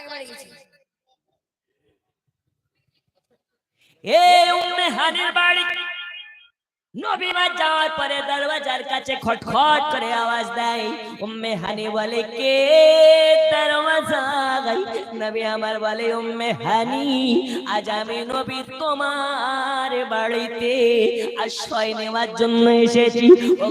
একবারে গেছি এ উম্মে হানির বাড়ি নবীমা যাওয়ার পরে দরওয়াজার কাছে খটখট করে আওয়াজ দেয়, উম্মে হানি বলে কে দরওয়াজা নবী আমার বলে, উম্মে হানি, আজ আমি নবী তোমার বাড়িতে আশ্রয় নেওয়ার জন্য এসেছি। ও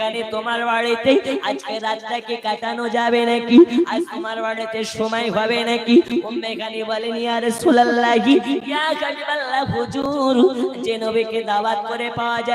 হানি, তোমার বাড়িতে আজকে রাতটা কি কাটানো যাবে নাকি? আজ তোমার বাড়িতে সময় হবে নাকি? উম্মে হানি বলেন ইয়া রাসূলুল্লাহি, ইয়া হুজুর, যে নবীকে দাওয়াত করে পাওয়া যায়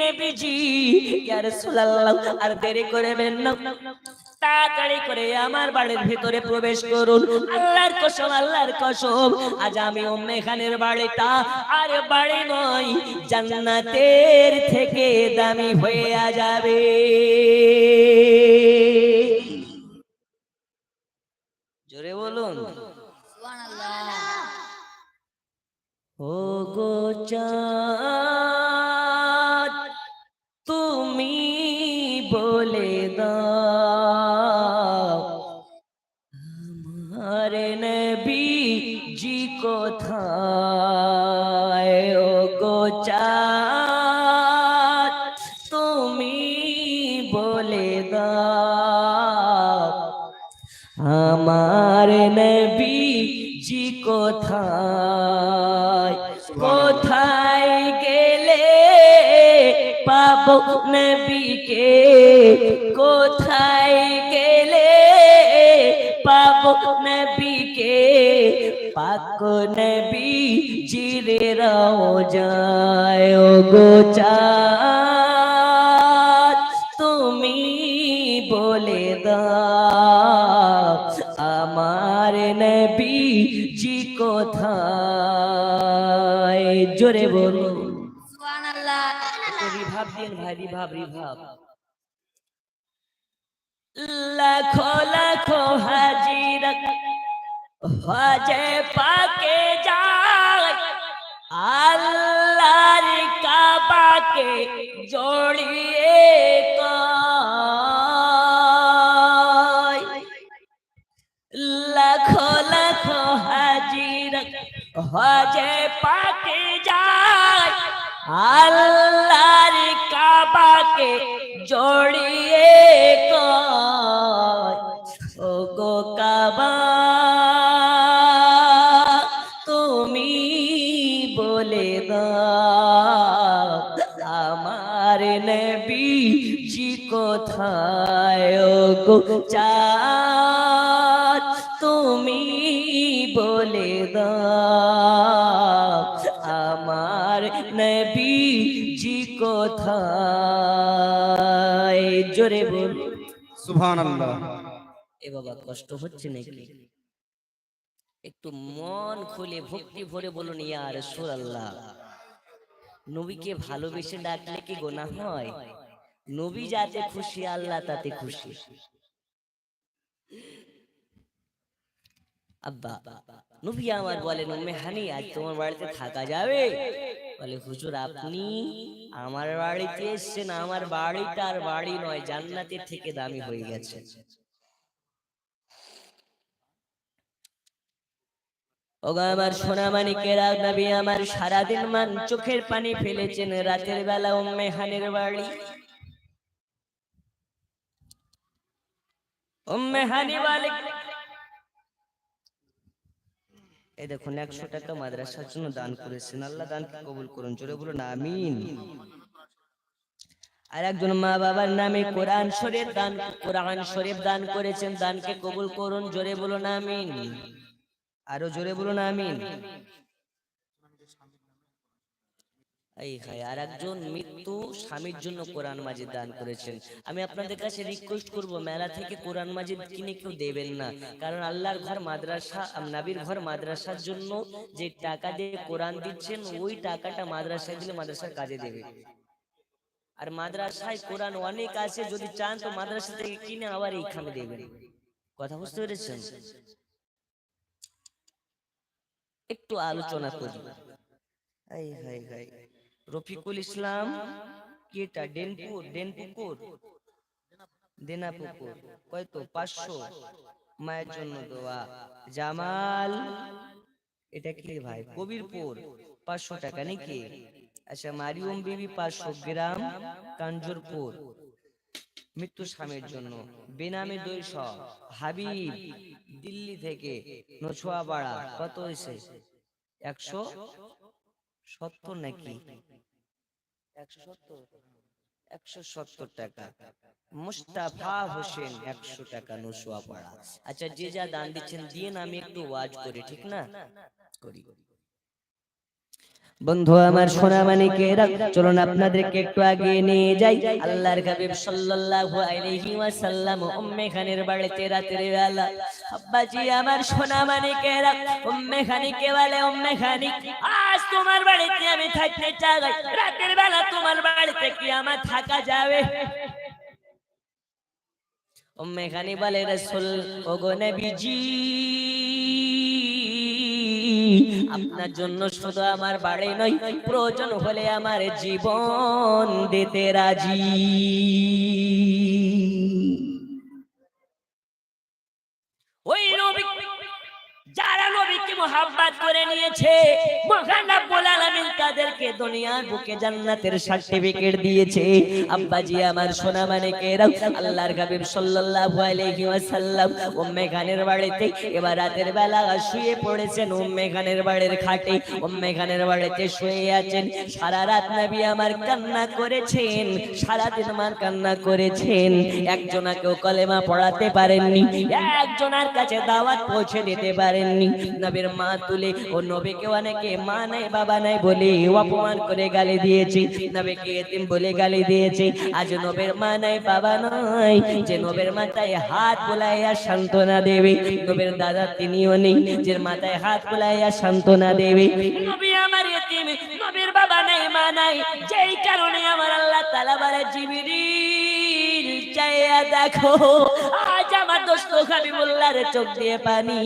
নবীজি, ইয়া রাসূলুল্লাহ, আর দেরি করবেন না। তাড়াতাড়ি করে আমার বাড়ির ভিতরে প্রবেশ করুন। আল্লাহর কসম আল্লাহর কসম, আজ আমি উম্মে খানের বাড়িটা, আর বাড়ি নয়, জান্নাতের থেকে দামি হয়ে যাবে। জি কোথায়? কোথায় গেলে পাবো নবীকে? কোথায় গেলে পাবো নবীকে? পাক নবী জিরে রাও যায় গো চাঁদ। কোথায় জোরে বলো রিভাব দিন ভাই রিভাব রিভাব। লাখো লাখো হাজিরা হজে পাকে যায়। আল্লাহর কাবাকে জড়িয়ে কয়। হজে পাকে যায়, আল্লাহর কাবাকে জড়িয়ে ও গো কাবা, তুমি বলে দাও, আমার নবী জি কোথায়? গো চাঁদ দাও আমার নবী জি কোথায়? জোরে বল সুবহানাল্লাহ। এ বাবা কষ্ট হচ্ছে নাকি? একটু মন খুলে ভক্তি ভরে বলুন ইয়া রাসূলুল্লাহ। নবীকে ভালোবেসে ডাকলে কি গোনা হয়? নবী যাতে খুশি আল্লাহ তাতে খুশি। আব্বা, নবী আমার বলেন, উম্মে হানি, আজ তোমার বাড়িতে থাকা যাবে? বলে, হুজুর, আপনি আমার বাড়িতে এসেছেন, আমার বাড়িটা আর বাড়ি নয় জান্নাতের থেকে দামি হয়ে গেছে। নবী আমার সারাদিন মান চোখের পানি ফেলেছেন রাতের বেলা উম্মে হানের বাড়ি। উম্মে হানি বলে এই দেখুন একশো টাকা মাদ্রাসার জন্য দান করেছেন। আল্লাহ দানকে কবুল করুন? জোরে বলুন আমিন। আর একজন মা বাবার নামে কোরআন শরীফ দান কোরআন শরীফ দান করেছেন দানকে কবুল করুন জোরে বলুন আমিন। আরও জোরে বলুন আমিন। এই হায় আর একজন মৃত্যু স্বামীর জন্য কোরআন মাজিদ দান করেছেন। আমি আপনাদের কাছে রিকোয়েস্ট করব মেলা থেকে কোরআন মাজিদ কিনে কেউ দেবেন না। কারণ আল্লাহর ঘর মাদ্রাসা নাবির ঘর মাদ্রাসার জন্য যে টাকা দিয়ে কোরআন দিচ্ছেন ওই টাকাটা মাদ্রাসায় দিলে মাদ্রাসার কাজে দেবে। আর মাদ্রাসায় কোরআন অনেক আছে যদি চান তো মাদ্রাসা থেকে কিনে আবার এইখানে দেবেন। কথা বুঝতে পেরেছেন? একটু আলোচনা করি। Hi hi hi Rafiqul Islam কি এটা ডেনপুর ডেনপুকুর দেনাপুকুর কয়তো পাঁচশো। মায়ের জন্য দোয়া। জামাল এটা কি ভাই? কবিরপুর পাঁচশো টাকা নাকি? আচ্ছা মারিয়ম বিবি পাঁচশো গ্রাম কাঞ্জরপুর। মৃত্যু স্বামীর জন্য। বেনামে দুইশো হাবিব দিল্লি থেকে নছুয়াপাড়া। কত হয়েছে? একশো সত্তর নাকি? একশো সত্তর। টাকা। মুস্তাফা হোসেন একশো টাকা নসুয়াপাড়া আচ্ছা যে যা দান দিচ্ছেন দিয়ে আমি একটু ওয়াজ করি, ঠিক না? করি। বন্ধু, আমার সোনা মানিকেরা চলুন আপনাদেরকে একটু আগে নিয়ে যাই। আল্লাহর হাবিব সাল্লাল্লাহু আলাইহি ওয়াসাল্লাম উম্মে খানের বাড়িতে রাতের বেলা আব্বাজি, আমার সোনা মানিকেরা, উম্মে খানিকে বলে, উম্মে খানি আজ তোমার বাড়িতে আমি থাকতে চাই, রাতের বেলা তোমার বাড়িতে কি আমার থাকা যাবে? উম্মে খানি বলে, রাসূল, ওগো নবীজি, আপনার জন্য শুধু আমার বাড়ি নয়, প্রয়োজন হলে আমার জীবন দিতে রাজি। করে দুনিয়ার বুকে জান্নাতের সার্টিফিকেট দিয়েছে। আব্বাজি আমার সোনা মানিকেরা আল্লাহর হাবিব সাল্লাল্লাহু আলাইহি ওয়াসাল্লাম উম্মে খানের বাড়িতে এবার রাতের বেলা শুয়ে পড়েছেন। উম্মে খানের বাড়ির খাটে উম্মে খানের বাড়িতে শুয়ে আছেন। সারা রাত নবী আমার কান্না করেছেন। সারা দিন আমার কান্না করেছেন। একজনাকেও কলেমা পড়াতে পারেননি। একজনের কাছে দাওয়াত পৌঁছে দিতে পারেননি। নবীর মা তুলে ও নবীকে অনেকে মা নাই বাবা নাই বলে অপমান করে গালি দিয়েছে। নবীকে এতিম বলে গালি দিয়েছে। আজ নবীর মা নাই, বাবা নাই। যে নবীর মাথায় হাত বুলাইয়া সান্ত্বনা দেবে, নবীর দাদা তিনিও নেই। যে মাথায় হাত বুলাইয়া সান্ত্বনা দেবে, নবী আমার এতিম, নবীর বাবা নাই, মা নাই। যেই কারণে আমার আল্লাহ তাআলা বলে চাইয়া দেখো, আজ আমার দোস্ত হাবিবুল্লাহর চোখ দিয়ে পানি।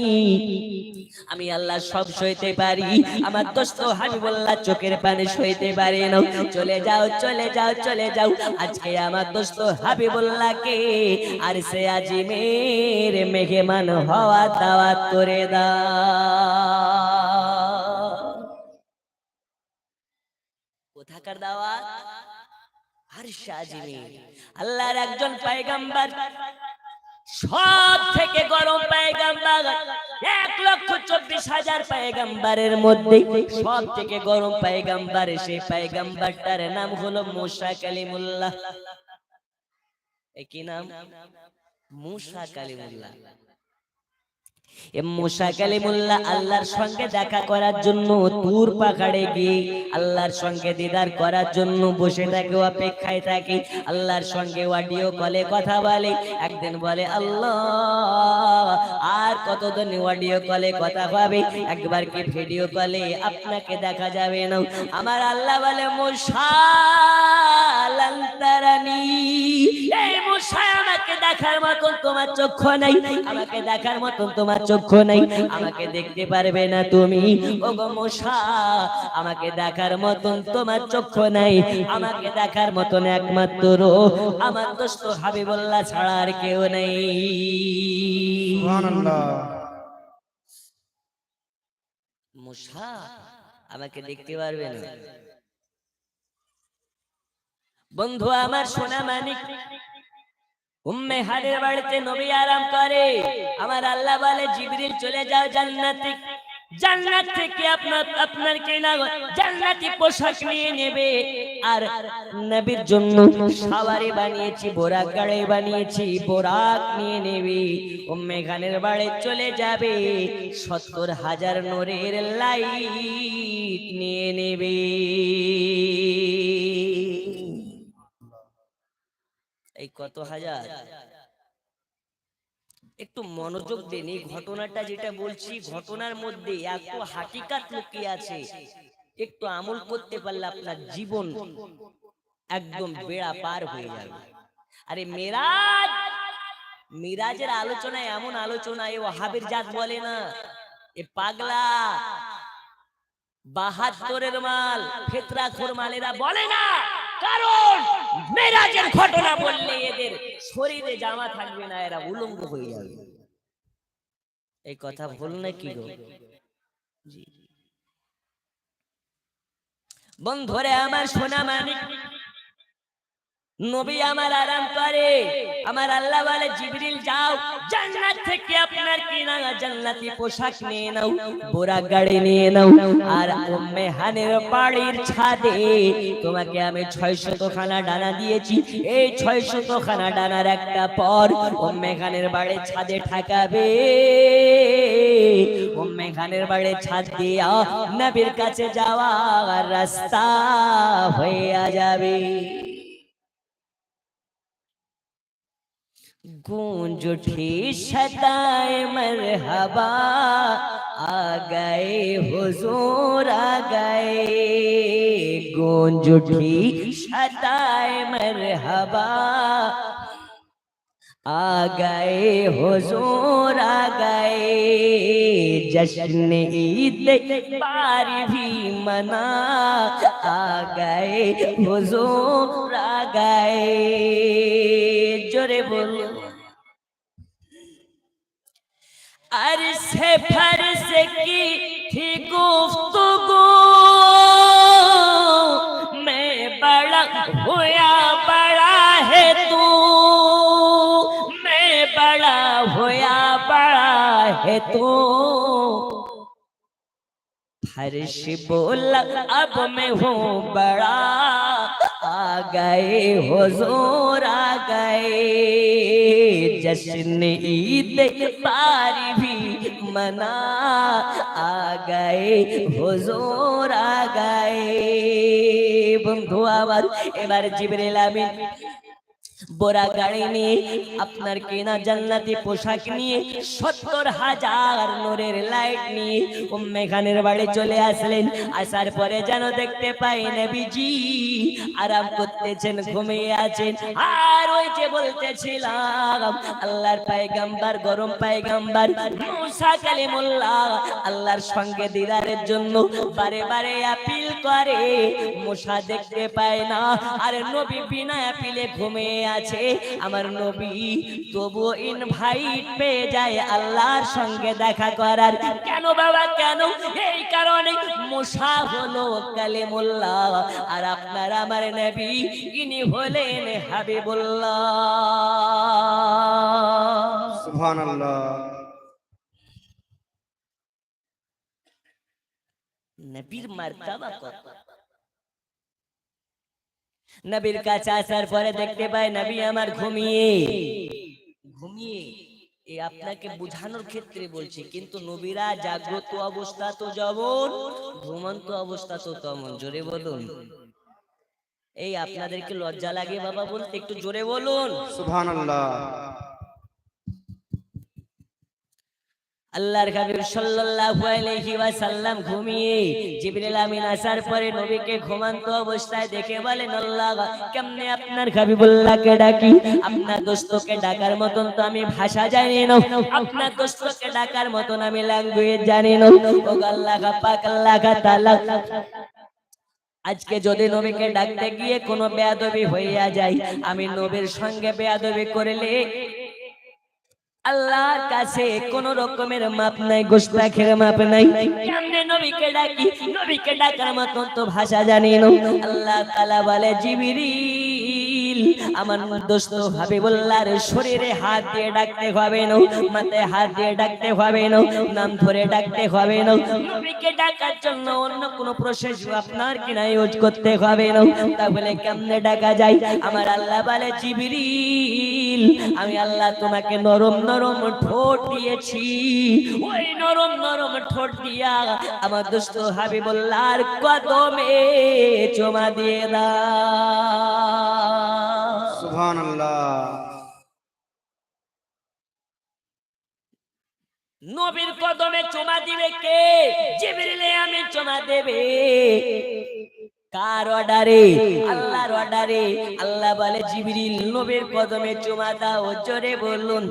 আমি আল্লাহ সব সইতে পারি। আমার দোস্ত হাবিবুল্লাহ চোখের পানি সইতে পারি না। চলে যাও চলে যাও চলে যাও। আজকে আমার দোস্ত হাবিবুল্লাহকে আর সে আজিমের মেহমান হওয়া দাওয়াত করে দাও। কোথাকার দাওয়াত? আর সাজিমি আল্লাহর একজন পায়গাম্বার। সব থেকে গরম পায়গাম্বার। এক লক্ষ চব্বিশ হাজার পায়গাম্বারের মধ্যে সব থেকে গরম পায়গাম্বার সেই পায়গাম্বারটার নাম হলো মোসা কালিমুল্লাহ। একই নাম? মুসা কালিমুল্লাহ। মুসা কালিমুল্লাহ আল্লাহর সঙ্গে দেখা করার জন্য তুর পাহাড়ে গিয়ে আল্লাহর সঙ্গে দিদার করার জন্য বসে থাকে অপেক্ষায় থাকে। আল্লাহর সঙ্গে অডিও কলে কথা বলে। একদিন বলে আল্লাহ আর কতদিন অডিও কলে কথা পাবে একবার কি ভিডিও কলে আপনাকে দেখা যাবে না আমার আল্লাহ বলে মুসা লান্তারানি এই মুসা আমাকে দেখার মতন তোমার চক্ষু নাই। আমাকে দেখার মতন তোমার চক্ষু নাই আমাকে দেখতে পারবে না তুমি। ও গো মুসা আমাকে দেখার মতন তোমার চক্ষু নাই আমাকে দেখার মতন একমাত্র আমার দোস্ত হাবিবুল্লাহ ছাড়া আর কেউ নেই। মুসা আমাকে দেখতে পারবে না। বন্ধু আমার সোনা মানিক উম্মে হারের বাড়িতে নবী আরাম করে। আমার আল্লাহ বলে, জিবরিল, চলে যাও জান্নাতে। জান্নাত থেকে আপনার আপনার কেনা জান্নাতি পোশাক নিয়ে নেবে। আর নবীর জন্য সাওয়ারি বানিয়েছি, বোরাক গাড়ি বানিয়েছি, বোরাক নিয়ে নেবে। উম্মে খানের বাড়ি চলে যাবে, সত্তর হাজার নোরের লাইট নিয়ে নেবে। এই কত হাজার? একটু মনোযোগ দেন এই ঘটনাটা যেটা বলছি, ঘটনার মধ্যে এত হাকিকাত লুকিয়ে আছে। একটু আমল করতে পারলে আপনার জীবন একদম বেড়া পার হয়ে যাবে। আরে মেরাজ! মিরাজের আলোচনা এমন আলোচনা, এ ওয়াহাবের জাত বলে না। এ পাগলা! বাহাত্তরের মাল, ফেতরাখোর মালেরা বলে না! কারণ মেরাজের ঘটনা বললে এদের শরীরে জামা থাকবে না এরা উলঙ্গ হয়ে যাবে। এই কথা ভুল নাকি গো। বন্ধুরে আমার সোনা মানিক নবী আমার আরাম করে। আমার আল্লাহ বলে, জিবরিল, যাও। জান্নাত থেকে আপনার কিনা জান্নাতি পোশাক নিয়ে নাও, বোরা গাড়ি নিয়ে নাও। আর উম্মে হানের বাড়ির ছাদে তোমাকে আমি ছয়শত খানা ডানা দিয়েছি। এই ছয়শত খানা ডানার একটা পর উম্মে খানের বাড়ির ছাদে ঠাকাবে। উম্মে খানের বাড়ির ছাদ দিয়া নবীর কাছে যাওয়ার রাস্তা হয়ে যাবে। गूंज उठी सदाए मरहबा आ गए हुजूर आ गए। गूंज उठी सदाए मरहबा आ गए हुजूर आ गए। जश्न ईद बार भी मना आ गए हुजूर आ गए। जोरे बोलो अरसे फरस की थी गुफ्तगू। मैं बड़ा हुआ बड़ा है तू। मैं बड़ा हुआ बड़ा है तू। फर्श बोला, अब मैं हूँ बड़ा। गए, हुजूर आ गए। जश्न ईद पार भी मना आ गए, हुजूर आ गए। बंधु आवाज़ एबार जिब्रेल आमीन। বোরা গাড়ি নিয়ে আপনার কেনা জান্নাতি পোশাক নিয়ে সত্তর হাজার নোরের লাইট নিয়ে উম্মে খানের বাড়ি চলে আসলেন। আসার পরে যেন দেখতে পাই নবীজি আরাম করতেছেন, ঘুমিয়ে আছেন। আর ওই যে বলতেছিলাম, আল্লাহর পায়গাম্বার, গরম পায়গাম্বার, মুসা কালিমুল্লাহ আল্লাহর সঙ্গে দিদারের জন্য বারে বারে আপিল করে। মুসা দেখতে পায় না, আর নবী বিনা আপিলে ঘুমিয়ে আছে আমার নবী তবু ইনভাইট পেয়ে যায় আল্লাহর সঙ্গে দেখা করার। কেন বাবা কেন? এই কারণে মুসা হলো কালিমুল্লাহ আর আপনার আমার নবী ইনি হলেন হাবিবুল্লাহ। সুবহানাল্লাহ। নবীর মার্তাবা কত? নবীর কাছে আসার পরে দেখতে পাই নবী আমার ঘুমিয়ে। ঘুমিয়ে। এ আপনাকে বুঝানোর ক্ষেত্রে বলছি কিন্তু নবীরা জাগ্রত অবস্থা তো যেমন ঘুমন্ত অবস্থা তো তেমন। জোরে বলুন। এই আপনাদেরকে লজ্জা লাগে বাবা বলতে একটু জোরে বলুন। সুবহানাল্লাহ। আল্লাহর হাবিব সাল্লাল্লাহু আলাইহি ওয়াসাল্লাম ঘুমিয়ে জিবরিল আমিন আসার পরে নবীকে ঘুমান্ত অবস্থায় দেখে বলেন, আল্লাহ, কেমনে আপনার হাবিবুল্লাহকে ডাকি? আপনার দোস্তকে ডাকার মতন তো আমি ভাষা জানি না। আপনার দোস্তকে ডাকার মতন আমি ল্যাঙ্গুয়েজ জানি না। ও আল্লাহ, পাক আল্লাহ তাআলা, আজকে যদি নবীকে ডাকতে গিয়ে কোনো বেয়াদবি হইয়া যায়, আমি নবীর সঙ্গে বেয়াদবি করলে আল্লাহর কাছে কোন রকমের মাপ নাই গোস্তাখের মাপ নাই। কেমনে নবীকে ডাকি? নবীকে ডাকার মতন তো ভাষা জানি না। আল্লাহ তাআলা বলে জিবরিল আমার দোস্ত হাবিবুল্লাহর শরীরে হাত দিয়ে ডাকতে হবে না, মাথায় হাত দিয়ে ডাকতে হবে না, নাম ধরে ডাকতে হবে না। নবীকে ডাকার জন্য অন্য কোন প্রসেস আপনার কিনা ইউজ করতে হবে না। তাহলে কেমনে ডাকা যায়? আমার আল্লাহ বলে, জিবরিল, আমি আল্লাহ তোমাকে নরম নরম ঠোঁট দিয়েছি। ওই নরম নরম ঠোঁট দিয়া আমার দোস্ত হাবিবুল্লাহর কদমে চমা দিয়ে দাও। সুবহানাল্লাহ। নবীর কদমে চুমা দিবে কে? জিবরিলে আমি চুমা দেবে। কার অর্ডারে? আল্লাহর অর্ডারে। আল্লাহ বলে, জিবরিল, নবীর কদমে চুমা দাও। জোরে বলুন।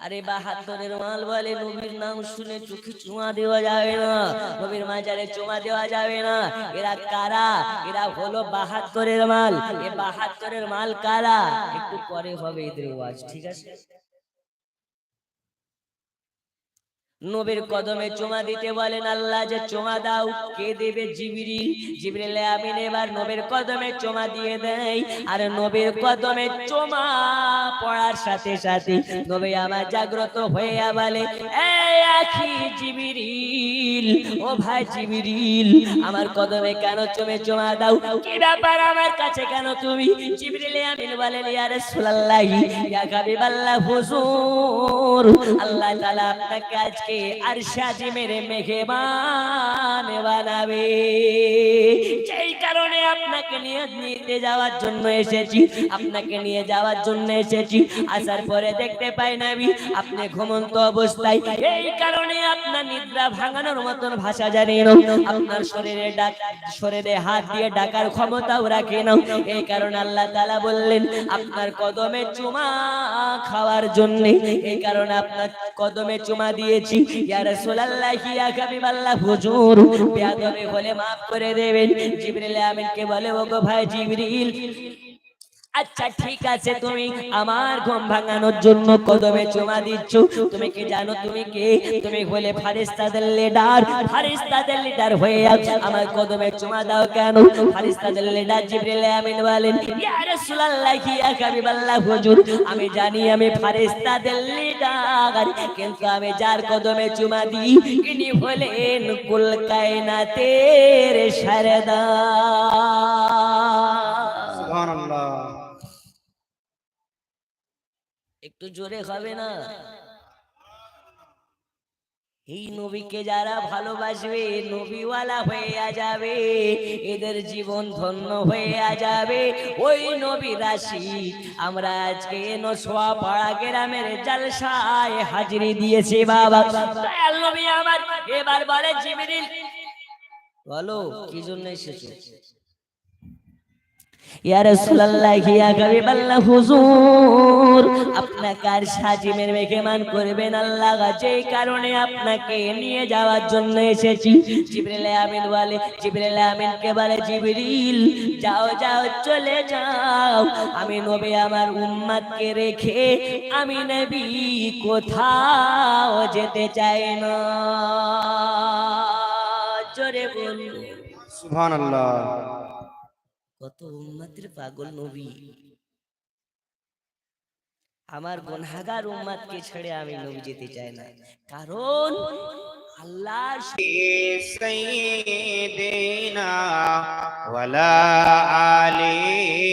আরে বা হাত ধরে মাল বলে নবীর নাম শুনে চোখে চুমা দেওয়া যাবে না। নবীর মাজারে চুমা দেওয়া যাবে না। এরা কারা? এরা হলো বাহাত্তরের মাল এ বাহাত্তরের মাল কারা? একটু পরে হবে এদের ওয়াজ ঠিক আছে? নবীর কদমে চুমা দিতে বলেন, আল্লাহ যে চুমা দাও, কে দেবে জিবরিল? জিবরিল আমিন এবার নবীর কদমে চুমা দিয়ে দেয়, আর নবীর কদমে চুমা পড়ার সাথে সাথে নবী আমার জাগ্রত হয়ে বলে এই আখি জিবরিল, ও ভাই জিবরিল, আমার কদমে কেন চুমে চুমা দাও? কি ব্যাপার আমার কাছে কেন তুমি? জিবরিল আমিন বলেন ইয়া রাসূলুল্লাহি ইয়া হাবিবাল্লাহ হুজুর, আল্লাহ তাআলা আপনাকে আজকে আরশাদি মেরে মেঘবান বানাবে। যেই কারণে এসেছি। আপনাকে নিয়ে যাওয়ার জন্য এসেছি। আসার পরে দেখতে পাই না। আমি আপনি ডাকার ক্ষমতাও রাখে না। এই কারণে আল্লাহ তাআলা বললেন, আপনার কদমে চুমা খাওয়ার জন্য। এই কারণে আপনার কদমে চুমা দিয়েছি। হলে করে দেবেন। জিবরিল আমিনকে বলে, ওগো ভাই জিবরিল আচ্ছা ঠিক আছে, তুমি আমার ঘুম ভাঙানোর জন্য কদমে চুমা দিচ্ছ। তুমি কি জানো তুমি কে? তুমি হলে ফারিস্তাদের লিডার ফারিস্তাদের লিডার হয়ে আছো আমার কদমে চুমা দাও কেন? ফারিস্তাদের লিডার জিবরিল আমিন বলেন, ইয়া রাসূলুল্লাহ ইয়া হাবিবাল্লাহ, হুজুর, আমি জানি আমি ফারিস্তাদের লিডার কিন্তু আমি যার কদমে চুমা দিই, ইনি হলেন কুল কায়নাতের সারদার সুবহানাল্লাহ একটু জোরে হবে না। এই নবীকে যারা ভালোবাসবে নবীওয়ালা হয়ে যাবে। এদের জীবন ধন্য হয়ে যাবে। ওই নবী রাশি আমরা আজকে নসোয়া পাড়া গ্রামের জালসায় হাজিরি দিয়েছি বাবা। নবী আমার এবার বলে জিবরিল। বলো কি জন্য এসেছ? ইয়া রাসূলুল্লাহ যাও চলে যাও। আমি নবী, আমার উম্মতকে রেখে আমি নবী কোথাও যেতে চাই না। জোরে বলুন। কত উম্মাতের পাগল নবী। আমার গনহাগার উম্মাদকে ছেড়ে আমি নবী যেতে চাই না। কারণ আল্লাহর সাইয়্যিদিনা ওয়ালা আলী